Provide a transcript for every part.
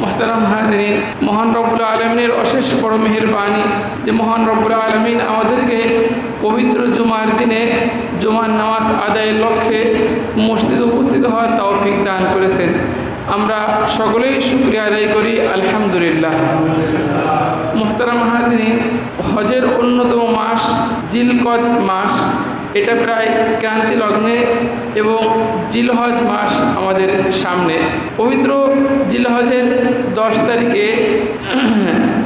মোহতারাম হাজরিন, মহান রব্বুল আলমিনের অশেষ বড় মেহরবানি যে মহান রব্বুল আলমিন আমাদেরকে পবিত্র জুমার দিনে জুমার নামাজ আদায়ের লক্ষ্যে মসজিদে উপস্থিত হওয়ার তৌফিক দান করেছেন। আমরা সকলেই শুক্রিয়া আদায় করি, আলহামদুলিল্লাহ। মোহতারাম হাজরিন, হজের অন্যতম মাস জিলকদ মাস। এটা প্রায় ক্রান্তি লগ্নে এবং জিলহজ মাস আমাদের সামনে। পবিত্র জিলহজের দশ তারিখে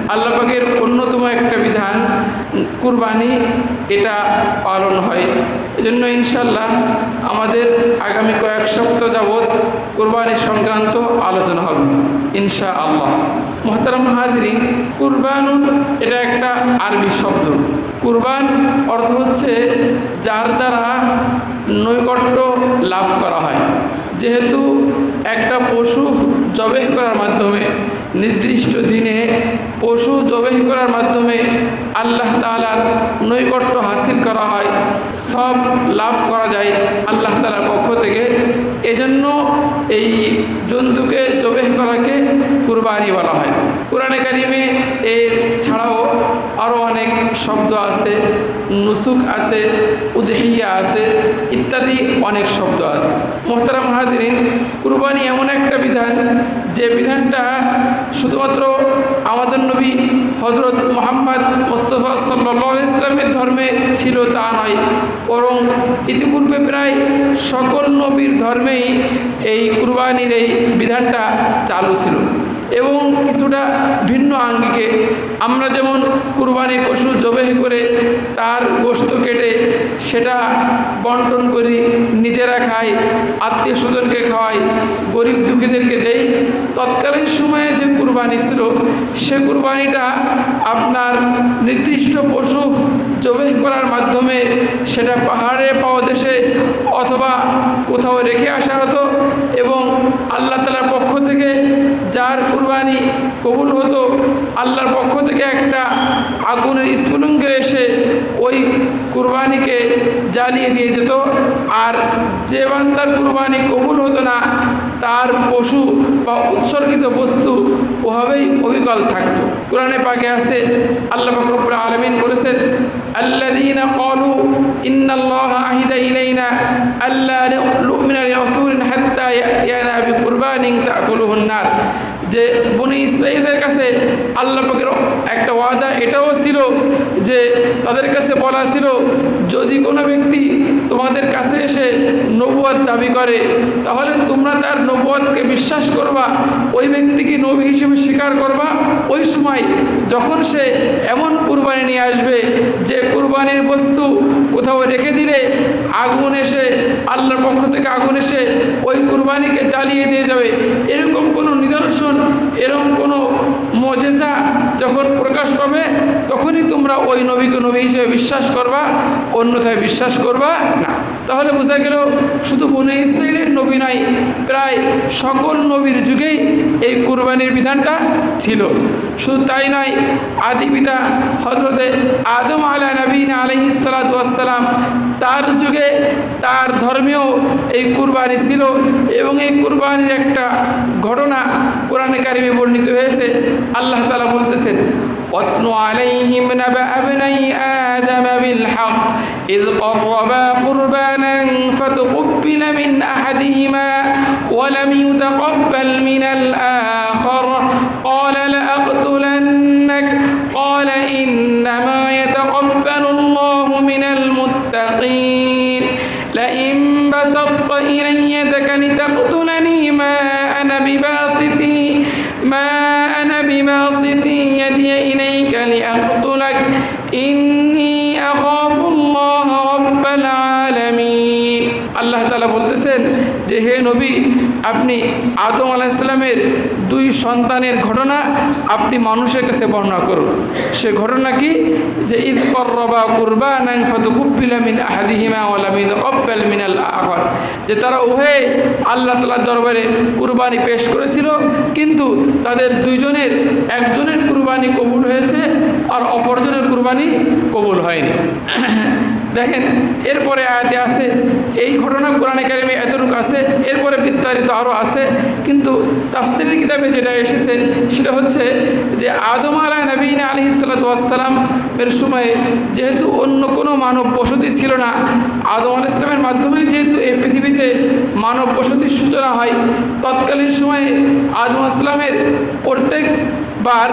আল্লাপাকের অন্যতম একটা বিধান কুরবানি এটা পালন হয়। এজন্য ইনশাল্লাহ আমাদের আগামী কয়েক সপ্তাহ যাবৎ কুরবানি সংক্রান্ত আলোচনা হবে ইনশা আল্লাহ মোহতারাম হাজরিন কুরবানুন এটা একটা আরবি শব্দ। কুরবান অর্থ হচ্ছে যার দ্বারা নৈকট্য লাভ করা হয়। যেহেতু একটা পশু জবেহ করার মাধ্যমে নির্দিষ্ট দিনে পশু জবেহ করার মাধ্যমে আল্লাহ তালার নৈকট্য হাসিল করা হয়। সব লাভ করা যায় আল্লাহ তালার পক্ষ থেকে। এজন্য এই জন্তুকে জবেহ করাকে কুরবানি বলা হয়। কোরআনে কারিমে এর ছাড়াও আরও অনেক শব্দ আছে নুসুক আছে, উদহিয়া আছে, ইত্যাদি অনেক শব্দ আছে। মোহতারাম হাজরিন, কুরবানি এমন একটা বিধান, যে বিধানটা শুধুমাত্র আমাদের নবী হজরত মোহাম্মদ মোস্তফা সাল্লা ইসলামের ধর্মে ছিল তা নয়, বরং ইতিপূর্বে প্রায় সকল নবীর ধর্মেই এই কুরবানির এই বিধানটা চালু ছিল। এবং কিছুটা ভিন্ন আঙ্গিকে। আমরা যেমন কুরবানি পশু জবেহ করে তার গোস্ত কেটে সেটা বন্টন করি, নিজেরা খাই, আত্মীয় স্বজনকে খাওয়াই, গরিব দুঃখীদেরকে দেই, তৎকালীন সময়ে যে কুরবানি ছিল, সে কুরবানিটা আপনার নির্দিষ্ট পশু জবেহ করার মাধ্যমে সেটা পাহাড়ে পাওয়া দেশে অথবা কোথাও রেখে আসা হতো এবং আল্লাহ তালার পক্ষ থেকে যার কুরবানি কবুল হতো আল্লাহর পক্ষ থেকে একটা আগুনের স্ফুলঙ্গ এসে ওই কুরবানিকে জ্বালিয়ে দিয়ে যেত আর যে বান্দার কুরবানি কবুল হতো না তার পশু বা উৎসর্গিত বস্তু ওভাবেই অবিকল থাকতো কোরআনে পাকে আছে আল্লাহ ফকরবুল আলমিন বলেছেন الذين قالوا إن الله عهد إلينا ألا نؤمن لرسول حتى يأتينا সাবানিং তাকুলুহন্নার যে বনি ইসরায়েলদের কাছে আল্লাহ পাকের একটা ওয়াদা, এটাও ছিল যে তাদের কাছে বলা ছিল, যদি কোনো ব্যক্তি তোমাদের কাছে এসে নবুয়াদ দাবি করে, তাহলে তোমরা তার নবুয়াদকে বিশ্বাস করবা, ওই ব্যক্তিকে নবী হিসেবে স্বীকার করবা। ওই সময় যখন সে এমন কুরবানি নিয়ে আসবে, যে কুরবানির বস্তু কোথাও রেখে দিলে আগুন এসে, আল্লাহর পক্ষ থেকে আগুন এসে ওই কুরবানিকে জ্বালিয়ে দিয়ে যাবে। এরকম কোনো নিদর্শন, এরকম কোনো মজেজা যখন প্রকাশ পাবে, তখনই তোমরা ওই নবীকে নবী হিসেবে বিশ্বাস করবা, অন্যথায় বিশ্বাস করবা না। তাহলে বোঝা গেল, শুধু বনে নবী নয় প্রায় সকল নবীর যুগেই এই কুরবানির বিধানটা ছিল শুধু তাই নয় আদি পিতা হজরতে আদম আলা নবীন আলহি সালাতাম তার যুগে তার ধর্মেও এই কুরবানি ছিল এবং এই কুরবানির একটা ঘটনা কোরআনে কারিমে বর্ণিত হয়েছে আল্লাহ তালা বলতেছেন واتل عليهم نبأ ابني آدم بالحق إذ قربا قربانا فتقبل من أحدهما ولم يتقبل من الآخر. قال لأقتلنك. قال إنما يتقبل الله من المتقين. لئن بسطت إلي يدك لتقتلني ما أنا بباسط ما أنا بباسط يدي إليك لأقتلك. إني যে হে নবী, আপনি আদম আলাহিসাল্লামের দুই সন্তানের ঘটনা আপনি মানুষের কাছে বর্ণনা করুন। সে ঘটনা কি? যে ঈদ করবা কুরবান ফতুকুব্বিলামিন আহাদিহিমা যে তারা উভয়ে আল্লাহ তালার দরবারে কুরবানি পেশ করেছিল, কিন্তু তাদের দুইজনের, একজনের কুরবানি কবুল হয়েছে আর অপরজনের কুরবানি কবুল হয়নি। দেখেন, এরপরে আয়াতে আছে, এই ঘটনা কোরআনে কারিমে এতটুকু আছে, এরপরে বিস্তারিত আরও আছে, কিন্তু তাফসিরের কিতাবে যেটা এসেছে, সেটা হচ্ছে যে আদম আলা নবীন আলি সালাতাম সময়ে যেহেতু অন্য কোনো মানব বসতি ছিল না, আদম আল ইসলামের মাধ্যমে যেহেতু এই পৃথিবীতে মানব বসতির সূচনা হয়, তৎকালীন সময়ে আদম ইসলামের প্রত্যেকবার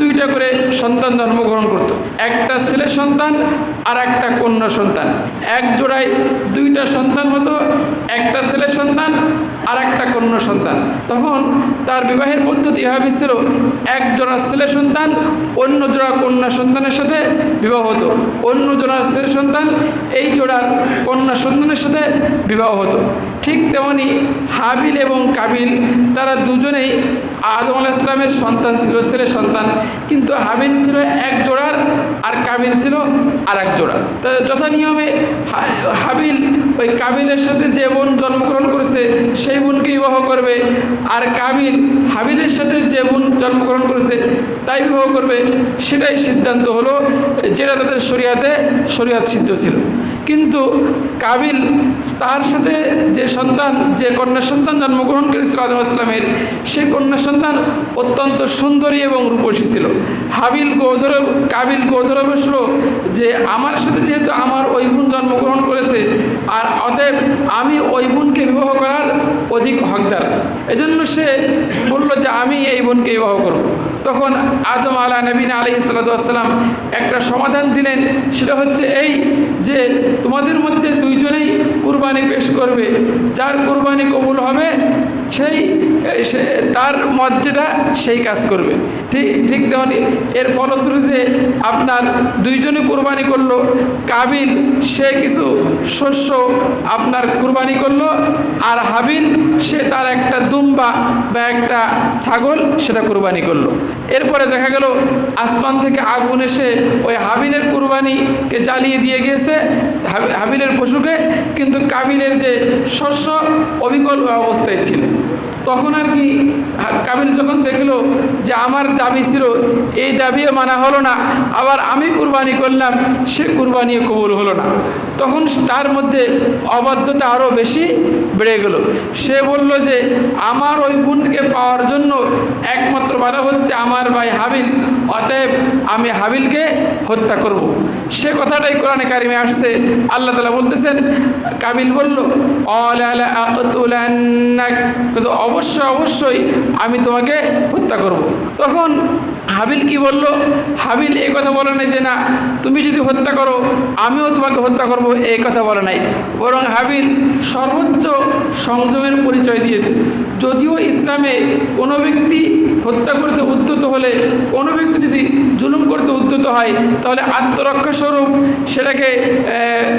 দুইটা করে সন্তান জন্মগ্রহণ করত। একটা ছেলে সন্তান আর একটা কন্যা সন্তান। এক জোড়ায় দুইটা সন্তান হতো একটা ছেলে সন্তান আর একটা কন্যা সন্তান। তখন তার বিবাহের পদ্ধতি এভাবে ছিল, এক জোড়া ছেলে সন্তান, অন্য জোড়া কন্যা সন্তানের সাথে বিবাহ হতো। অন্য জোড়ার ছেলে সন্তান, এই জোড়ার কন্যা সন্তানের সাথে বিবাহ হতো। ঠিক তেমনি হাবিল এবং কাবিল, তারা দুজনেই আদম আলাহ ইসলামের সন্তান ছিল, ছেলে সন্তান। কিন্তু হাবিল ছিল এক জোড়ার আর কাবিল ছিল আর এক জোড়া। তা যথা নিয়মে হাবিল ওই কাবিলের সাথে যে বোন জন্মগ্রহণ করেছে, সেই বোনকে বিবাহ করবে, আর কাবিল হাবিলের সাথে যে বোন জন্মগ্রহণ করেছে তাই বিবাহ করবে, সেটাই সিদ্ধান্ত হলো, যেটা তাদের শরিয়াতে শরিয়াত সিদ্ধ ছিল। কিন্তু কাবিল তার সাথে যে সন্তান, যে কন্যা সন্তান জন্মগ্রহণ করেছিল আদম ইসলামের সেই কন্যা সন্তান অত্যন্ত সুন্দরী এবং রূপসী ছিল। হাবিল গৌধরব, কাবিল গৌধরব বসল যে, আমার সাথে যেহেতু আমার ওই বোন জন্মগ্রহণ করেছে, আর অতএব আমি ওই বোনকে বিবাহ করার অধিক হকদার। এজন্য সে বলল যে, আমি এই বোনকে বিবাহ করব। তখন আদম আলা নবীন আলি সালাতাম একটা সমাধান দিলেন। সেটা হচ্ছে এই যে তোমাদের মধ্যে দুইজনেই কুরবানি পেশ করবে। যার কুরবানি কবুল হবে সেই সে- তার মত সেই কাজ করবে। ঠিক ঠিক তেমন এর ফলশ্রুতিতে আপনার দুইজনে কুরবানি করল, কাবিল, সে কিছু শস্য আপনার কুরবানি করল, আর হাবিল, সে তার একটা দুম্বা বা একটা ছাগল সেটা কুরবানি করল। এরপরে দেখা গেল, আসমান থেকে আগুন এসে ওই হাবিলের কুরবানিকে জ্বালিয়ে দিয়ে গিয়েছে হাবি- হাবিলের পশুকে, কিন্তু কাবিলের যে শস্য অবিকল অবস্থায় ছিল। তখন আর কি কাবিল যখন দেখল যে আমার দাবি ছিল, এই দাবিও মানা হলো না, আবার আমি কুরবানি করলাম, সে কুরবানিও কবুল হলো না। তখন তার মধ্যে অবাধ্যতা আরও বেশি বেড়ে গেল সে বলল যে, আমার ওই বোনকে পাওয়ার জন্য একমাত্র বাধা হচ্ছে আমার ভাই হাবিল অতএব আমি হাবিলকে হত্যা করব। সে কথাটাই কোরআনে কারিমে আসছে আল্লাহ তালা বলতেছেন, কাবিল বলল অবশ্যই অবশ্যই আমি তোমাকে হত্যা করব। তখন হাবিল কি বলল? হাবিল এই কথা বলে নাই যে, না, তুমি যদি হত্যা করো, আমিও তোমাকে হত্যা করব। এই কথা বলে নাই। বরং হাবিল সর্বোচ্চ সংযমের পরিচয় দিয়েছে। যদিও ইসলামে কোনো ব্যক্তি হত্যা করতে উদ্যত হলে, কোনো ব্যক্তি যদি জুলুম করতে উদ্যত হয়, তাহলে আত্মরক্ষা স্বরূপ সেটাকে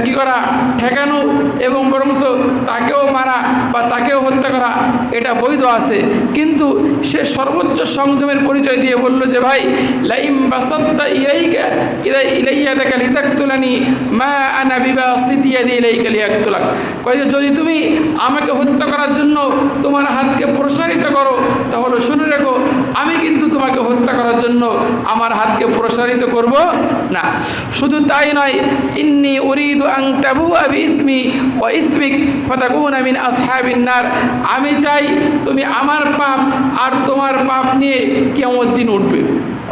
কি করা? ঠেকানো এবং বরংস তাকেও মারা বা তাকেও হত্যা করা, এটা বৈধ আছে। কিন্তু সে সর্বোচ্চ সংযমের পরিচয় দিয়ে বলল যে ভাই লাইম বাসাত্তা ইলাইকা ইলা ইলাইয়া দেখা লিতাকতুলানি মা আনা বিবা সিদিয়া দিয়ে ইলাইকা লিয়াকতুলাক। কয় যদি তুমি আমাকে হত্যা করার জন্য তোমার হাতকে প্রসারিত করো, তাহলে শুনে রেখো আমি কিন্তু তোমাকে হত্যা করার জন্য আমার হাতকে প্রসারিত করব না। শুধু তাই নয়, ইন্নি উরিদু আং তাবু আবি ইসমি ও ইসমিক ফতাকুন আমিন আসহাবিন নার। আমি চাই তুমি আমার পাপ আর তোমার পাপ নিয়ে কেমন দিন উঠবে।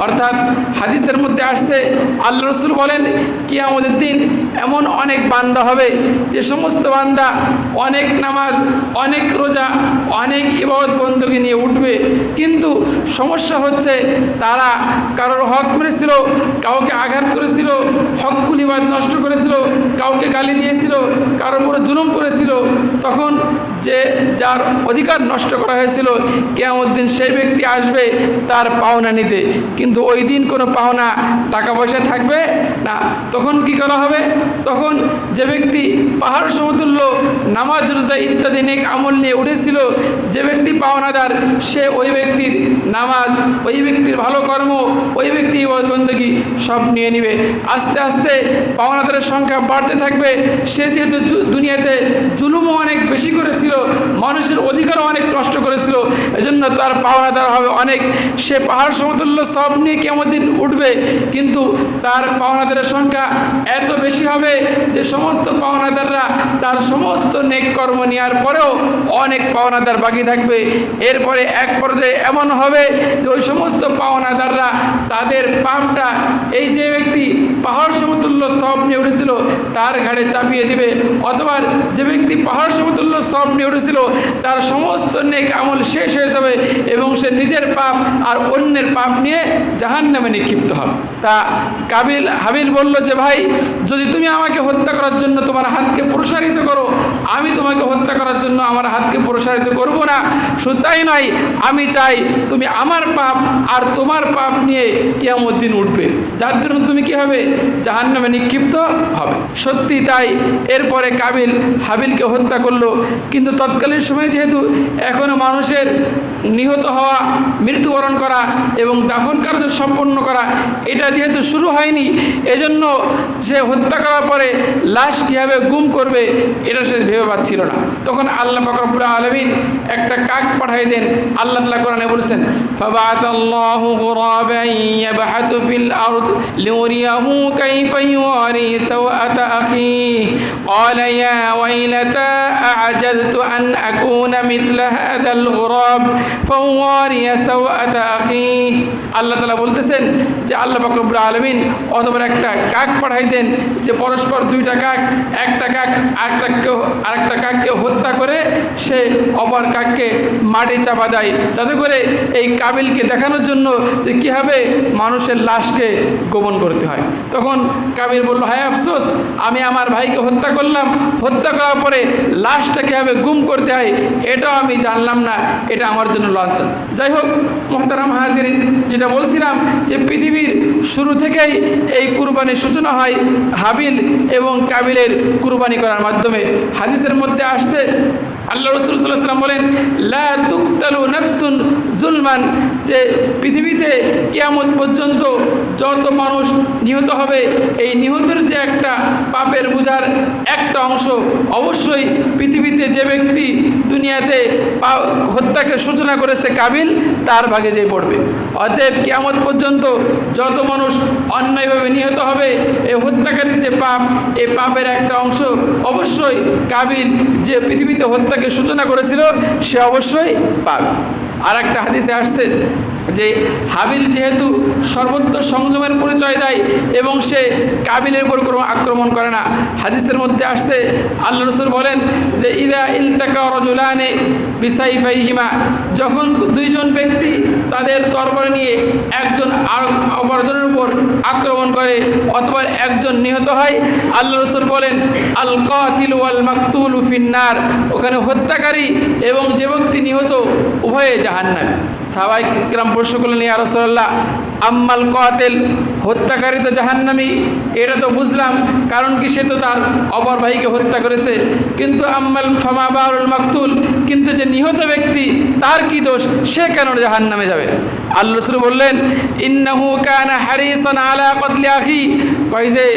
অর্থাৎ হাদিসের মধ্যে আসছে আল্লাহ রসুল বলেন কি আমাদের দিন এমন অনেক বান্দা হবে, যে সমস্ত বান্দা অনেক নামাজ, অনেক রোজা, অনেক ইবাদত বন্ধুকে নিয়ে উঠবে। কিন্তু সমস্যা হচ্ছে, তারা কারোর হক মেরেছিল, কাউকে আঘাত করেছিল হকগুলি বাদ নষ্ট করেছিল, কাউকে গালি দিয়েছিল, কারোর উপরে জুলুম করেছিল, তখন যে যার অধিকার নষ্ট করা হয়েছিল কেমন দিন সেই ব্যক্তি আসবে তার পাওনা নিতে। কিন্তু ওই দিন কোনো পাওনা টাকা পয়সা থাকবে না। তখন কি করা হবে? তখন যে ব্যক্তি পাহাড়, সমতুল্য, নামাজ, রোজা ইত্যাদি নেক আমল নিয়ে উঠেছিল, যে ব্যক্তি পাওনাদার, সে ওই ব্যক্তির নামাজ, ওই ব্যক্তির ভালো কর্ম, ওই ব্যক্তি বন্দী সব নিয়ে নিবে। আস্তে আস্তে পাওনাদারের সংখ্যা বাড়তে থাকবে। সে যেহেতু দুনিয়াতে জুলুমও অনেক বেশি করেছিল, মানুষের অধিকারও অনেক নষ্ট করেছিল, এজন্য তার পাওনাদার হবে অনেক। সে পাহাড়, সমতুল্য সব নিয়ে কেমন দিন উঠবে? কিন্তু তার পাওনাদারের সংখ্যা এত বেশি হবে যে সমস্ত পাওনাদাররা তার সমস্ত নেক কর্ম নেওয়ার পরেও অনেক পাওনাদার বাকি থাকবে। এরপরে এক পর্যায়ে এমন হবে যে ওই সমস্ত পাওনাদাররা তাদের পাপটা এই যে ব্যক্তি পাহাড় সমতুল্য সব নিয়ে উঠেছিল, তার ঘাড়ে চাপিয়ে দিবে। অথবা যে ব্যক্তি পাহাড় সমতুল্য সব নিয়ে উঠেছিল, তার সমস্ত নেক আমল শেষ হয়ে যাবে এবং সে নিজের পাপ আর অন্যের পাপ নিয়ে জাহান নামে নিক্ষিপ্ত হবে তা কাবিল, হাবিল বলল যে, ভাই, যদি তুমি আমাকে হত্যা করার জন্য তোমার হাতকে প্রসারিত করো, আমি তোমাকে হত্যা করার জন্য আমার হাতকে প্রসারিত করব না। শুধু তাই নয়, আমি চাই তুমি আমার পাপ আর তোমার পাপ নিয়ে কেমন দিন উঠবে। যার জন্য তুমি কি হবে? জাহান নামে নিক্ষিপ্ত হবে। সত্যি তাই। এরপরে কাবিল হাবিলকে হত্যা করল। কিন্তু তৎকালীন সময় যেহেতু এখনও মানুষের নিহত হওয়া, মৃত্যুবরণ করা এবং দাফন কার্য সম্পন্ন করা এটা যেহেতু শুরু হয়নি এজন্য সে হত্যা করার পরে লাশ কীভাবে গুম করবে এটা সে ভেবে পাচ্ছিল না তখন আল্লাহ ফকরবুল আলমিন একটা কাক পাঠাই দেন আল্লাহ তালা কোরআনে বলেছেন فبعث الله غرابا يبحث في الأرض ليريه كيف يواري سوءة أخيه قال يا ويلتى أعجزت أن أكون مثل هذا الغراب فواري سوءة أخيه আল্লাহ তালা বলতেছেন যে আল্লাহ ফকরবুল আলমিন অথবা একটা কাক পাঠাইতেন যে পরস্পর দুইটা কাক, একটা কাক আরেকটাকে আরেকটা কাককে হত্যা করে সে অপর কাককে মাটি চাপা দেয়। যাতে করে এই কাবিলকে দেখানোর জন্য যে কীভাবে মানুষের লাশকে গোপন করতে হয়। তখন কাবিল বলল, হায় আফসোস, আমি আমার ভাইকে হত্যা করলাম। হত্যা করার পরে লাশটা কীভাবে গুম করতে হয়, এটাও আমি জানলাম না। এটা আমার জন্য লঞ্চন যাই হোক, মোহতারাম হাজির যেটা বলছিলাম যে পৃথিবীর শুরু থেকেই এই কুরবানির সূচনা হয় হাবিল এবং কাবিলের কুরবানি করার মাধ্যমে। হাদিসের মধ্যে আসছে আল্লাহ রসুল সাল্লাহ সাল্লাম বলেন, লা নাফসুন জুলমান যে পৃথিবীতে কেয়ামত পর্যন্ত যত মানুষ নিহত হবে, এই নিহতের যে একটা পাপের বোঝার একটা অংশ, অবশ্যই পৃথিবীতে যে ব্যক্তি দুনিয়াতে হত্যাকে সূচনা করেছে কাবিল, তার ভাগে যে পড়বে। অতএব কেয়ামত পর্যন্ত যত মানুষ অন্যায়ভাবে নিহত হবে এই হত্যাকারীর যে পাপ এই পাপের একটা অংশ, অবশ্যই কাবিল যে পৃথিবীতে হত্যাকে সূচনা করেছিল, সে অবশ্যই পাবে আর একটা হাদিসে আসছে যে, হাবিল যেহেতু সর্বত্র সংযমের পরিচয় দেয় এবং সে কাবিলের উপর কোনো আক্রমণ করে না। হাদিসের মধ্যে আসছে, আল্লাহ রসুল বলেন যে, ইদা ইলতাকা রজুলানে বিসাইফাই হিমা যখন দুইজন ব্যক্তি তাদের তরবারি নিয়ে একজন আর অপরজনের উপর আক্রমণ করে, অথবা একজন নিহত হয়, আল্লাহ রসুল বলেন আল কাতিল ওয়াল মাকতুল ফিন্নার ওখানে হত্যাকারী এবং যে ব্যক্তি নিহত, উভয়ে জাহান্নামে। সাবাই গ্রাম প্রশ্ন করলেন, ইয়া রসল্লাহ আম্মাল কাতেল, হত্যাকারী তো জাহান্নামী, এটা তো বুঝলাম, কারণ কি সে তো তার অপর ভাইকে হত্যা করেছে। কিন্তু আম্মাল ফামা বাউল মাকতুল কিন্তু যে নিহত ব্যক্তি, তার কি দোষ? সে কেন জাহান্নামে যাবে? আল্লাহ বললেন, ইন্নাহু কানা হারিসান আলা কতলি আখি। কয় যে,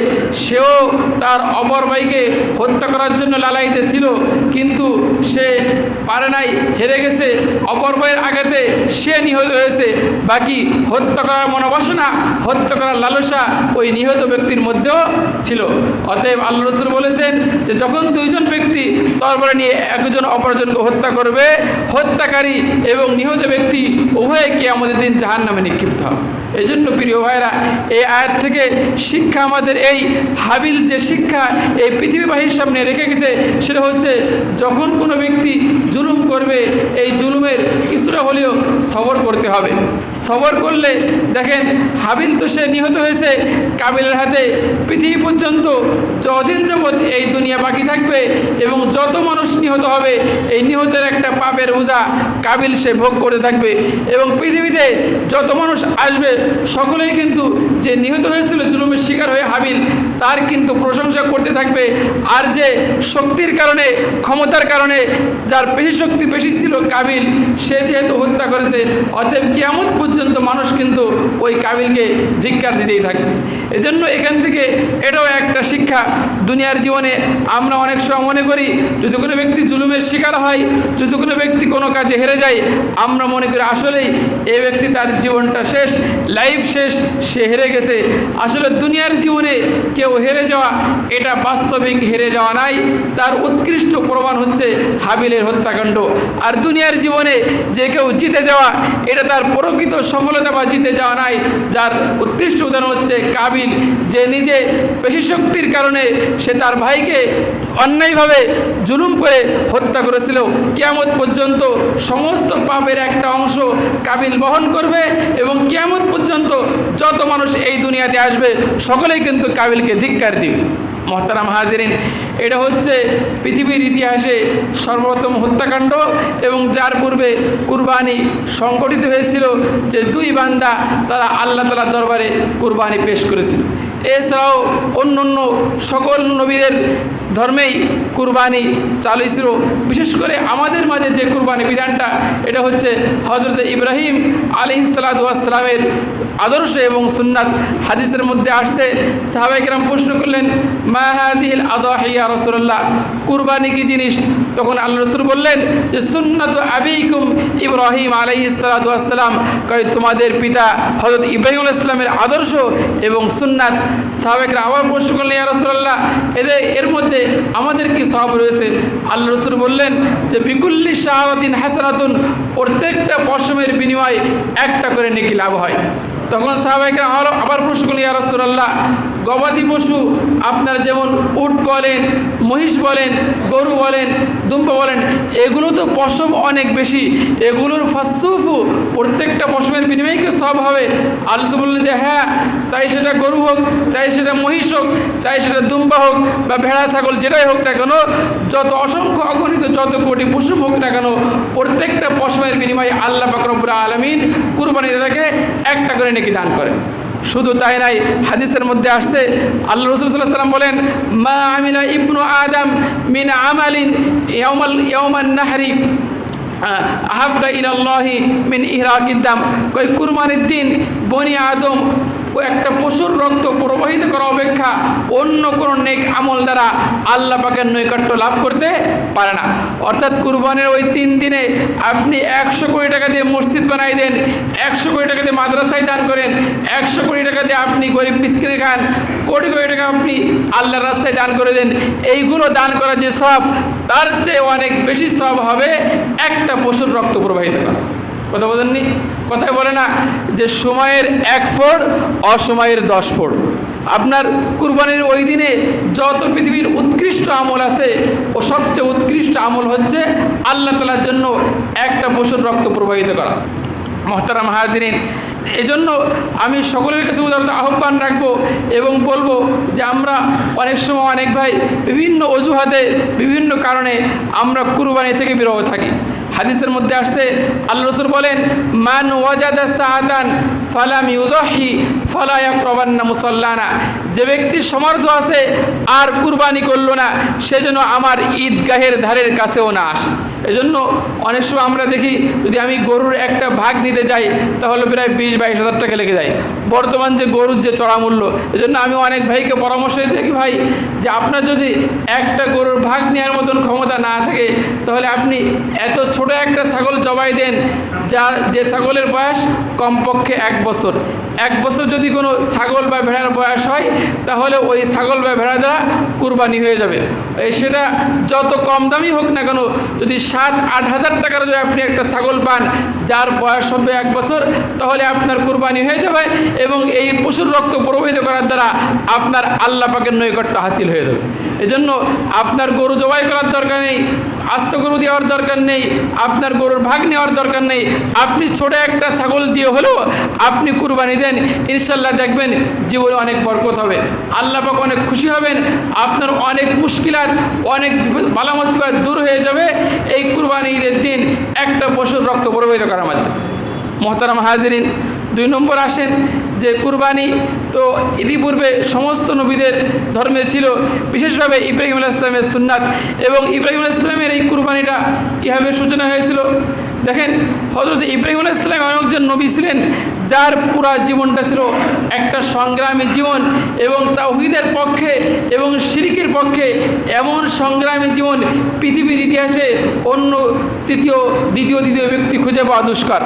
সেও তার অপর ভাইকে হত্যা করার জন্য লালাইতে ছিল কিন্তু সে পারে নাই, হেরে গেছে। অপর ভাইয়ের আগেতে সে নিহত হয়েছে। বাকি হত্যা করার মনোবাসনা, হত্যা করার লালসা ওই নিহত ব্যক্তির মধ্যেও ছিল। অতএব আল্লাহ রসুল বলেছেন যে, যখন দুইজন ব্যক্তি তরবারে নিয়ে একজন অপরজনকে হত্যা করবে, হত্যাকারী এবং নিহত ব্যক্তি উভয়ে কে আমাদের দিন জাহান নামে নিক্ষিপ্ত হবে এই জন্য প্রিয় ভাইরা এই আয়াত থেকে শিক্ষা আমাদের এই হাবিল যে শিক্ষা এই পৃথিবীবাহীর সামনে রেখে গেছে, সেটা হচ্ছে যখন কোনো ব্যক্তি জুলুম করবে, এই জুলুমের কিছুটা হলেও সবর করতে হবে। সবর করলে দেখেন হাবিল তো সে নিহত হয়েছে, কাবিলের হাতে পৃথিবী পর্যন্ত যদিন যাবৎ এই দুনিয়া বাকি থাকবে এবং যত মানুষ নিহত হবে, এই নিহতের একটা পাপের বোঝা কাবিল সে ভোগ করে থাকবে এবং পৃথিবীতে যত মানুষ আসবে, সকলেই কিন্তু যে নিহত হয়েছিল, জুলুমের শিকার হয়ে হাবিল, তার কিন্তু প্রশংসা করতে থাকবে। আর যে শক্তির কারণে, ক্ষমতার কারণে, যার বেশি শক্তি বেশি ছিল কাবিল, সে যেহেতু হত্যা করেছে, অতএব কিয়ামত পর্যন্ত মানুষ কিন্তু ওই কাবিলকে ধিক্কার দিতেই থাকবে। এজন্য এখান থেকে এটাও একটা শিক্ষা দুনিয়ার জীবনে আমরা অনেক সময় মনে করি, যদি কোনো ব্যক্তি জুলুমের শিকার হয়, যদি কোনো ব্যক্তি কোনো কাজে হেরে যায়, আমরা মনে করি আসলেই এই ব্যক্তি তার জীবনটা শেষ লাইফ শেষ, সে হেরে গেছে। আসলে দুনিয়ার জীবনে কেউ হেরে যাওয়া, এটা বাস্তবিক হেরে যাওয়া নাই। তার উৎকৃষ্ট প্রমাণ হচ্ছে হাবিলের হত্যাকাণ্ড। আর দুনিয়ার জীবনে যে কেউ জিতে যাওয়া, এটা তার প্রকৃত সফলতা বা জিতে যাওয়া নাই। যার উৎকৃষ্ট উদাহরণ হচ্ছে কাবিল। যে নিজে পেশি শক্তির কারণে সে তার ভাইকে অন্যায়ভাবে জুলুম করে হত্যা করেছিল। কিয়ামত পর্যন্ত সমস্ত পাপের একটা অংশ কাবিল বহন করবে এবং কেমন পর্যন্ত যত মানুষ এই দুনিয়াতে আসবে, সকলেই কিন্তু কাবিলকে ধিক্কার দিবে। মহতারাম হাজিরিন, এটা হচ্ছে পৃথিবীর ইতিহাসে সর্বপ্রথম হত্যাকাণ্ড এবং যার পূর্বে কুরবানি সংগঠিত হয়েছিল যে দুই বান্দা তারা আল্লাহ তালার দরবারে কুরবানি পেশ করেছিল। এছাড়াও অন্য অন্য সকল নবীদের ধর্মেই কুরবানি চালু ছিল। বিশেষ করে আমাদের মাঝে যে কুরবানি বিধানটা, এটা হচ্ছে হজরত ইব্রাহিম আলী সালাতামের আদর্শ এবং সুন্নাত। হাদিসের মধ্যে আসছে সাহাবাইকরাম প্রশ্ন করলেন, মা হাজিল আদাহিয়া রসুল্লাহ কুরবানি কি জিনিস? তখন আল্লাহ রসুল বললেন যে, সুন্নাত আবিকুম ইব্রাহিম আলাই সালাতাম কয় তোমাদের পিতা হজরত ইব্রাহিম ইসলামের আদর্শ এবং সুন্নাত। সাহাবেকরা আবার প্রশ্ন করলেন ইয়া রসুল্লাহ এদের এর মধ্যে আমাদের কি সব রয়েছে? আল্লাহ রসুল বললেন যে, বিকুল্লি শাহাদিন হাসানাতুন প্রত্যেকটা পশমের বিনিময়ে একটা করে নেকি লাভ হয়। তখন সাহাবাহিকরা আবার আবার প্রশ্ন করলেন ইয়া রসুল্লাহ গবাদি পশু আপনার যেমন উট বলেন মহিষ বলেন, গরু বলেন, দুম্বা বলেন, এগুলো তো পশম অনেক বেশি। এগুলোর ফাসুফু প্রত্যেকটা পশমের বিনিময়ে কি সব হবে? আলোচনা বললেন যে হ্যাঁ চাই সেটা গরু হোক, চাই সেটা মহিষ হোক, চাই সেটা দুম্বা হোক বা ভেড়া, ছাগল, যেটাই হোক না কেন, যত অসংখ্য অগণিত যত কোটি পশু হোক না কেন, প্রত্যেকটা পশমের বিনিময়ে আল্লাহ বাকরবুল আলমিন কুরবানি দাদাকে একটা করে নেকি দান করেন। শুধু তাই নাই, হাদিসের মধ্যে আসছে, আল্লাহ রসুল সাল্লাম বলেন, মা আমিনা ইবনু আদম মিন আমালিন ইয়মাল ইয়মান নাহারি আহাব্বা ইলাল্লাহি মিন ইহরাকিদ্দাম কই কুরবানির দিন বনি আদম একটা পশুর রক্ত প্রবাহিত করা অপেক্ষা অন্য কোনো নেক আমল দ্বারা আল্লাহ পাকের নৈকট্য লাভ করতে পারে না। অর্থাৎ কুরবানির ওই তিন দিনে আপনি একশো কোটি টাকা দিয়ে মসজিদ বানাই দেন, একশো কোটি টাকা দিয়ে মাদ্রাসায় দান করেন, একশো কোটি টাকা দিয়ে আপনি গরিব মিসকিনে খান, কোটি কোটি টাকা আপনি আল্লাহর রাস্তায় দান করে দেন। এইগুলো দান করা যে সব, তার চেয়ে অনেক বেশি সব হবে একটা পশুর রক্ত প্রবাহিত করা। কথা বলেননি? কথায় বলে না যে সময়ের এক ফোড়, অসময়ের দশ ফোড়। আপনার কুরবানির ওই দিনে যত পৃথিবীর উৎকৃষ্ট আমল আছে, ও সবচেয়ে উৎকৃষ্ট আমল হচ্ছে আল্লাহ তালার জন্য একটা পশুর রক্ত প্রবাহিত করা। মহতারাম হাজিরিন, এজন্য আমি সকলের কাছে উদাহরণ আহ্বান রাখব এবং বলব যে আমরা অনেক সময় অনেক ভাই বিভিন্ন অজুহাতে, বিভিন্ন কারণে আমরা কুরবানি থেকে বিরত থাকি। হাদিসের মধ্যে আসছে, আল্লাহ রসুল বলেন, মান ওয়াজাদা সাহাদান ফালাম ইউজহি ফলায়া ক্রবান্না মুসল্লানা। যে ব্যক্তির সমর্থ আছে, আর কুরবানি করল না সেজন্য আমার ঈদগাহের ধারের কাছেও না আসে। এজন্য অনেক সময় আমরা দেখি, যদি আমি গরুর একটা ভাগ নিতে যাই, তাহলে প্রায় বিশ, বাইশ হাজার টাকা লেগে যায়। বর্তমান যে গরুর যে চড়া মূল্য, এজন্য আমি অনেক ভাইকে পরামর্শ দিয়ে থাকি, ভাই, যে আপনার যদি একটা গরুর ভাগ নেওয়ার মতন ক্ষমতা না থাকে, তাহলে আপনি এত ছোট একটা ছাগল জবাই দেন যার যে ছাগলের বয়স কমপক্ষে এক বছর। এক বছর যদি কোনো ছাগল বা ভেড়ার বয়স হয়, তাহলে ওই ছাগল বা ভেড়া দ্বারা কুরবানি হয়ে যাবে। এই সেটা যত কম দামি হোক না কেন, যদি সাত, আট হাজার টাকার যদি আপনি একটা ছাগল পান, যার বয়স হবে এক বছর, তাহলে আপনার কুরবানি হয়ে যাবে এবং এই পশুর রক্ত প্রবাহিত করার দ্বারা আপনার আল্লাহ পাকের নৈকট্য হাসিল হয়ে যাবে। এজন্য আপনার গরু জবাই করার দরকার নেই আস্ত গরু দেওয়ার দরকার নেই, আপনার গরুর ভাগ নেওয়ার দরকার নেই। আপনি ছোট একটা ছাগল দিয়ে হলেও আপনি কুরবানি দেন, ইনশাল্লাহ দেখবেন জীবনে অনেক বরকত হবে। আল্লাহ পাক অনেক খুশি হবেন, আপনার অনেক মুশকিলাত, অনেক বালা মুসিবাত দূর হয়ে যাবে। এই কুরবানি ঈদের দিন একটা পশুর রক্ত প্রবাহিত করার মাধ্যমে। মোহতারাম হাজিরিন দুই নম্বর আসেন যে কুরবানি তো ইতিপূর্বে সমস্ত নবীদের ধর্মে ছিল, বিশেষভাবে ইব্রাহিম আলাহ ইসলামের সুন্নাত এবং ইব্রাহিম আলাহ ইসলামের এই কুরবানিটা কীভাবে সূচনা হয়েছিল? দেখেন হজরত ইব্রাহিম ইসলাম এমন একজন নবী ছিলেন, যার পুরা জীবনটা ছিল একটা সংগ্রামী জীবন এবং তাওহিদের পক্ষে এবং শিরিকের পক্ষে এমন সংগ্রামী জীবন পৃথিবীর ইতিহাসে অন্য তৃতীয়, দ্বিতীয়, তৃতীয় ব্যক্তি খুঁজে পাওয়া দুষ্কর।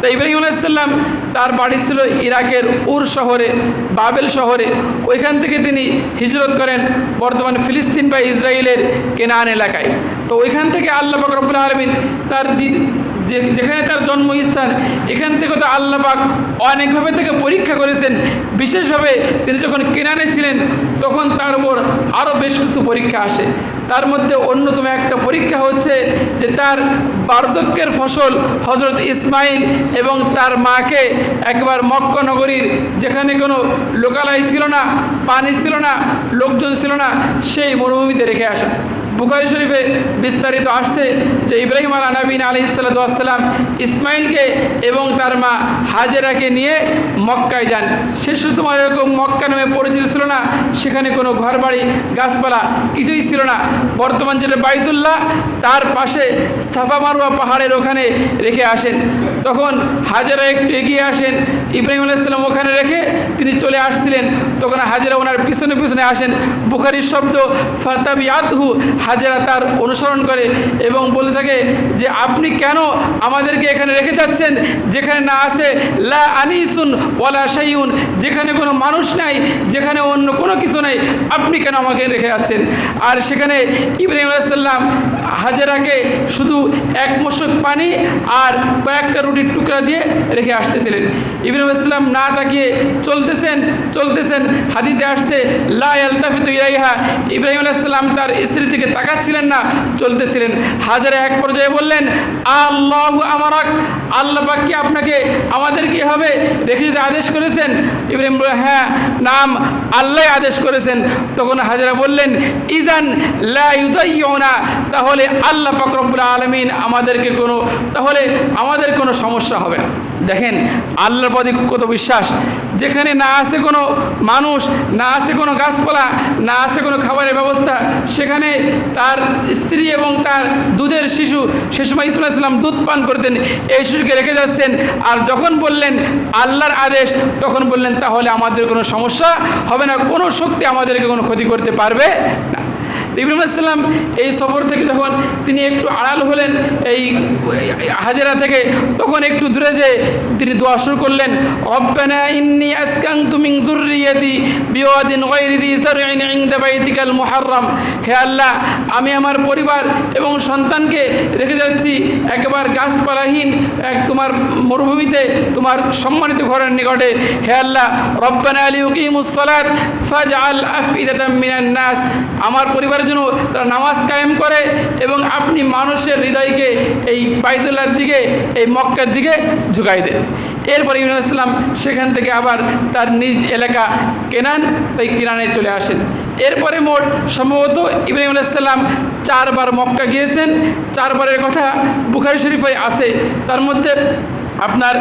তাই ইব্রাহিম আলাইসাল্লাম তার বাড়ি ছিল ইরাকের উর শহরে, বাবেল শহরে। ওইখান থেকে তিনি হিজরত করেন বর্তমান ফিলিস্তিন বা ইসরায়েলের কেনান এলাকায়। তো ওইখান থেকে আল্লাহ পাক রব্বুল আলমিন তার যেখানে তার জন্মস্থান, এখান থেকে তো আল্লাহ পাক অনেকভাবে থেকে পরীক্ষা করেছেন। বিশেষভাবে তিনি যখন কেনানে ছিলেন, তখন তার উপর আরও বেশ কিছু পরীক্ষা আসে। তার মধ্যে অন্যতম একটা পরীক্ষা হচ্ছে যে তার বার্ধক্যের ফসল হজরত ইসমাইল এবং তার মাকে একবার মক্কা নগরীর যেখানে কোনো লোকালয় ছিল না, পানি ছিল না, লোকজন ছিল না, সেই মরুভূমিতে রেখে আসা বুখারি শরীফে বিস্তারিত আসছে যে ইব্রাহিম আলা নবীন আলি সাল্লাম ইসমাইলকে এবং তার মা হাজেরাকে নিয়ে মক্কায় যান। সে তোমার এরকম মক্কা নামে পরিচিত ছিল না, সেখানে কোনো ঘরবাড়ি, গাছপালা কিছুই ছিল না। বর্তমান যেটা বাইতুল্লাহ, তার পাশে সাফা মারুয়া পাহাড়ের ওখানে রেখে আসেন। তখন হাজেরা একটু এগিয়ে আসেন, ইব্রাহিম আলাইসাল্লাম ওখানে রেখে তিনি চলে আসছিলেন। তখন হাজেরা ওনার পিছনে পিছনে আসেন। বুখারির শব্দ ফাতাবিয়াতহু হাজেরা তার অনুসরণ করে এবং বলে থাকে যে আপনি কেন আমাদেরকে এখানে রেখে যাচ্ছেন? যেখানে না আছে লা আনিসুন ওয়ালা শাইউন, যেখানে কোনো মানুষ নাই, যেখানে অন্য কোনো কিছু নাই, আপনি কেন আমাকে রেখে যাচ্ছেন? আর সেখানে ইব্রাহিম আলাইসাল্লাম হাজেরাকে শুধু এক মশক পানি আর কয়েকটা রুটির টুকরা দিয়ে রেখে আসতেছিলেন। ইব্রাহিম ইসলাম না তাকিয়ে চলতেছেন চলতেছেন, হাদিসে আসছে, লা আলতাফিতু ইলাইহা। ইব্রাহিম আলাইসাল্লাম তার স্ত্রী থেকে তাকাচ্ছিলেন না, চলতেছিলেন। হাজারে এক পর্যায়ে বললেন, আল্লাহ আমারক, আল্লাহ পাক আপনাকে, আমাদের কি হবে? রেখে যেতে আদেশ করেছেন। ইব্রাহিম হ্যাঁ নাম আল্লাহ আদেশ করেছেন। তখন হাজারা বললেন, ইজান লা ইউদাইয়ুনা, তাহলে আল্লাহ পাক রব্বুল আলামিন আমাদেরকে কোনো, তাহলে আমাদের কোনো সমস্যা হবে না। দেখেন, আল্লাহর প্রতি কত বিশ্বাস। যেখানে না আছে কোনো মানুষ, না আছে কোনো গাছপালা, না আছে কোনো খাবারের ব্যবস্থা, সেখানে তার স্ত্রী এবং তার দুধের শিশু, সে সময় ইসলাম ইসলাম দুধ পান করতেন, এই শিশুকে রেখে যাচ্ছেন। আর যখন বললেন আল্লাহর আদেশ, তখন বললেন, তাহলে আমাদের কোনো সমস্যা হবে না, কোনো শক্তি আমাদেরকে কোনো ক্ষতি করতে পারবে না। ইব্রাহিম আসসালাম এই সফর থেকে যখন তিনি একটু আড়াল হলেন, এই হাজেরা থেকে, তখন একটু দূরে যে তিনি দোয়া শুরু করলেন, রব্বানা ইন্নি আসকানতু মিন যুররিয়াতি বিওয়াদিন গায়রি যি যারইন ইনদা বাইতিকাল মুহাররম। হে আল্লাহ, আমি আমার পরিবার এবং সন্তানকে রেখে যাচ্ছি, একেবারে গাছপালাহীন এক তোমার মরুভূমিতে, তোমার সম্মানিত ঘরের নিকটে। হে আল্লাহ, রব্বানা আলী উকিমুস সালাত ফাজআল আফইদাতাম মিনান নাস। আমার পরিবারের জন্য তারা নামাজ কায়েম করে এবং আপনি মানুষের হৃদয়কে এই বাইতুল্লাহর দিকে, এই মক্কার দিকে ঝুঁকাই দেন। এরপরে ইব্রাহিম ইসলাম সেখান থেকে আবার তার নিজ এলাকা কেনান, ওই কিরানে চলে আসেন। এরপরে মোট সম্ভবত ইব্রাহিম আলাইসাল্লাম চারবার মক্কা গিয়েছেন। চারবারের কথা বুখারি শরীফে আছে। তার মধ্যে আপনার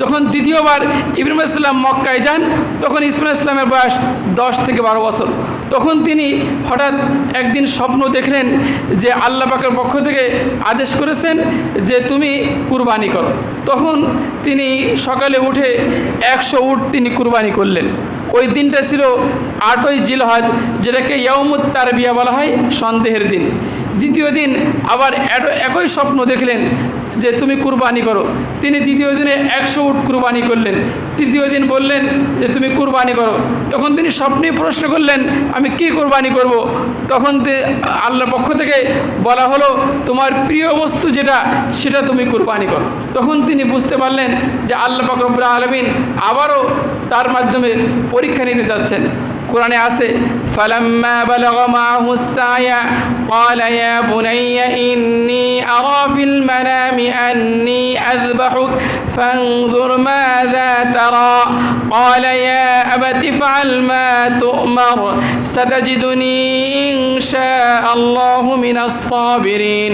যখন দ্বিতীয়বার ইব্রাহিম ইসলাম মক্কায় যান, তখন ইসলাম ইসলামের বয়স দশ থেকে বারো বছর। তখন তিনি হঠাৎ একদিন স্বপ্ন দেখলেন যে আল্লাহ পাকের পক্ষ থেকে আদেশ করেছেন যে তুমি কুরবানি করো। তখন তিনি সকালে উঠে একশো উট তিনি কুরবানি করলেন। ওই দিনটা ছিল আটই জিলহজ, যেটাকে ইয়মুত তারবিয়া বলা হয়, সন্দেহের দিন। দ্বিতীয় দিন আবার একই স্বপ্ন দেখলেন যে তুমি কুরবানি করো। তিনি দ্বিতীয় দিনে একশো উট কুরবানি করলেন। তৃতীয় দিন বললেন যে, তুমি কুরবানি করো। তখন তিনি স্বপ্নে প্রশ্ন করলেন, আমি কি কুরবানি করব? তখন আল্লাহর পক্ষ থেকে বলা হলো, তোমার প্রিয় বস্তু যেটা, সেটা তুমি কুরবানি করো। তখন তিনি বুঝতে পারলেন যে, আল্লাহ পাক আলমিন আবারও তার মাধ্যমে পরীক্ষা নিতে যাচ্ছেন। কোরআনে আছে ফালাম্মা বালাগা মাহু সায়া قال يا بني إني أرى في المنام أني أذبحك فانظر ماذا ترى قال يا أبت افعل ما تؤمر ستجدني إن شاء الله من الصابرين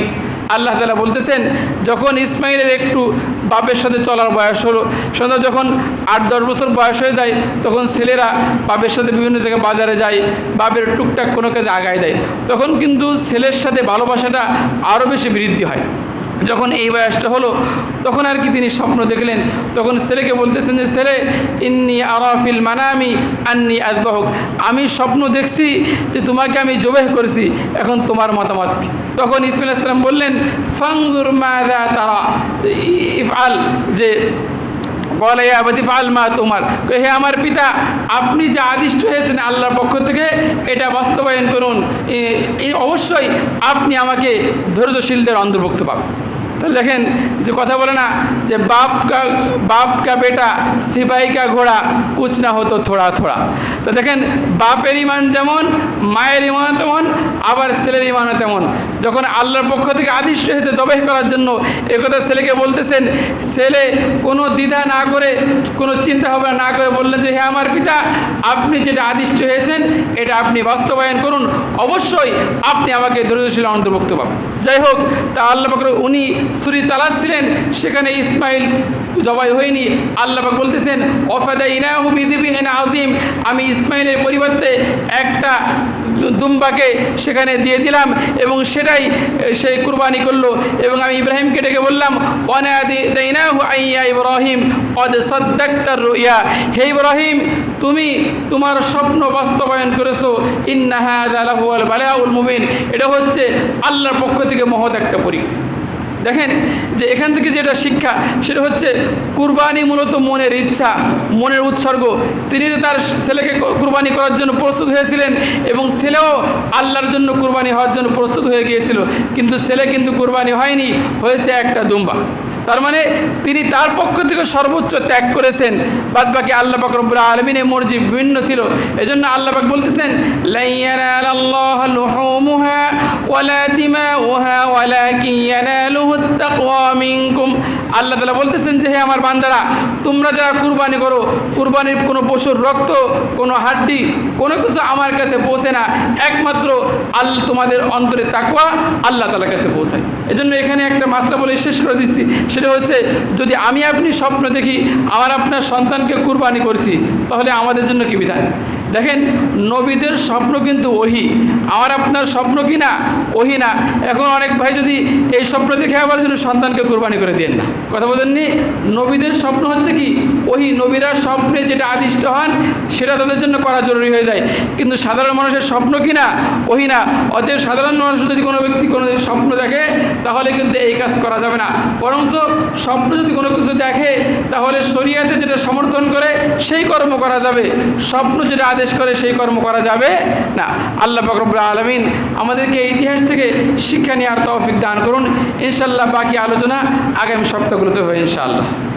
আল্লাহ তালা বলতেছেন যখন ইসমাইলের একটু বাপের সাথে চলার বয়স হলো। সন্ধ্যা যখন আট, দশ বছর বয়স হয়ে যায়, তখন ছেলেরা বাপের সাথে বিভিন্ন জায়গায় বাজারে যায়, বাপের টুকটাক কোনো কাজে আগায় দেয়। তখন কিন্তু ছেলের সাথে ভালোবাসাটা আরও বেশি বৃদ্ধি হয়। যখন এই বয়সটা হলো, তখন আর কি তিনি স্বপ্ন দেখলেন। তখন ছেলেকে বলতেছেন যে, ছেলে, ইন্নি আরাফিল মানামি, আন্নি আজবাহক আমি স্বপ্ন দেখছি যে তোমাকে আমি জবেহ করেছি, এখন তোমার মতামত তখন ইসমাইল ইসলাম বললেন ফাংজুর মাদা তারা, ইফআল, যে বলে আবাদি ফাল মা তোমার। হে আমার পিতা, আপনি যা আদিষ্ট হয়েছেন আল্লাহর পক্ষ থেকে, এটা বাস্তবায়ন করুন। অবশ্যই আপনি আমাকে ধৈর্যশীলদের অন্তর্ভুক্ত পাবেন। দেখেন যে কথা বলে না যে বাপ কা বাপ কা বেটা সিপাহী কা ঘোড়া, কুছ না হতো থোড়া থোড়া। তো দেখেন বাপের ইমান যেমন, মায়ের ইমান তেমন, আবার ছেলের ইমানও তেমন। যখন আল্লাহর পক্ষ থেকে আদিষ্ট হয়েছে জবাই করার জন্য একথা ছেলেকে বলতেছেন, ছেলে, কোনো দ্বিধা না করে, কোনো চিন্তা ভাবনা না করে বললেন যে, হে আমার পিতা, আপনি যেটা আদিষ্ট হয়েছেন, এটা আপনি বাস্তবায়ন করুন। অবশ্যই আপনি আমাকে ধৈর্যশীল অন্তর্ভুক্ত পাবেন। যাই হোক, তা আল্লাহ উনি ছুরি চালাচ্ছিলেন, সেখানে ইসমাইল জবাই হয়নি। আল্লাহ বলতেছেন অফাদা ইনাহু বিদিবিহিন আজিম আমি ইসমাইলের পরিবর্তে একটা দুম্বাকে সেখানে দিয়ে দিলাম এবং সেটাই সেই কুরবানি করল এবং আমি ইব্রাহিমকে ডেকে বললাম ইব্রাহিম রুইয়া। হে ইব্রাহিম, তুমি তোমার স্বপ্ন বাস্তবায়ন করেছ। ইন্নাহা আলাহুয়াল বালাউল মুবিন। এটা হচ্ছে আল্লাহর পক্ষ থেকে মহৎ একটা পরীক্ষা। দেখেন যে এখান থেকে যেটা শিক্ষা, সেটা হচ্ছে কুরবানি মূলত মনের ইচ্ছা, মনের উৎসর্গ। তিনি যে তার ছেলেকে কুরবানি করার জন্য প্রস্তুত হয়েছিলেন এবং ছেলেও আল্লাহর জন্য কুরবানি হওয়ার জন্য প্রস্তুত হয়ে গিয়েছিল। কিন্তু ছেলে কিন্তু কুরবানি হয়নি, হয়েছে একটা দুম্বা। তার মানে তিনি তার পক্ষ থেকে সর্বোচ্চ ত্যাগ করেছেন। বাদ বাকি আল্লাহ পাক রব্বুল আলমিনের মর্জি বিভিন্ন ছিল। এজন্য আল্লাহ পাক বলতেছেন, "লাই ইয়ানালাল্লাহা লুহুমুহা ওয়ালা দিমাউহা ওয়ালাকিন ইয়ানালুহু তাকওয়া মিনকুম। আল্লাহ তাআলা বলতেছেন যে, হে আমার বান্দারা, তোমরা যারা কুরবানি করো, কুরবানির কোনো পশুর রক্ত, কোনো হাড্ডি, কোনো কিছু আমার কাছে পৌঁছে না। একমাত্র আল্লাহ তোমাদের অন্তরে তাকওয়া আল্লাহ তাআলার কাছে পৌঁছায়। এজন্য এখানে একটা মাসলা বলে শেষ করে দিচ্ছি। সেটা হচ্ছে, যদি আমি আপনি স্বপ্ন দেখি, আমার আপনার সন্তানকে কুরবানি করছি, তাহলে আমাদের জন্য কি বিধান? দেখেন, নবীদের স্বপ্ন কিন্তু ওহি। আমার আপনার স্বপ্ন কি না? ওহি না। এখন অনেক ভাই যদি এই স্বপ্ন দেখে আবার জন্য সন্তানকে কুরবানি করে দেন না। কথা বলেননি? নবীদের স্বপ্ন হচ্ছে কি? ওহি, নবীরা স্বপ্নে যেটা আদিষ্ট হন, সেটা তাদের জন্য করা জরুরি হয়ে যায়। কিন্তু সাধারণ মানুষের স্বপ্ন কি না? ওহি না। অতএব সাধারণ মানুষ যদি কোনো ব্যক্তি কোনো স্বপ্ন দেখে, তাহলে কিন্তু এই কাজ করা যাবে না। বরঞ্চ স্বপ্ন যদি কোনো কিছু দেখে, তাহলে শরিয়াতে যেটা সমর্থন করে, সেই কর্ম করা যাবে। স্বপ্ন যেটা আদেশ করে সেই কর্ম করা যাবে না। আল্লাহ বকরবুল আলমিন আমাদেরকে ইতিহাস থেকে শিক্ষা নেওয়ার তৌফিক দান করুন। ইনশাল্লাহ বাকি আলোচনা আগামী সপ্তাহগুলোতে হবে ইনশাআল্লাহ।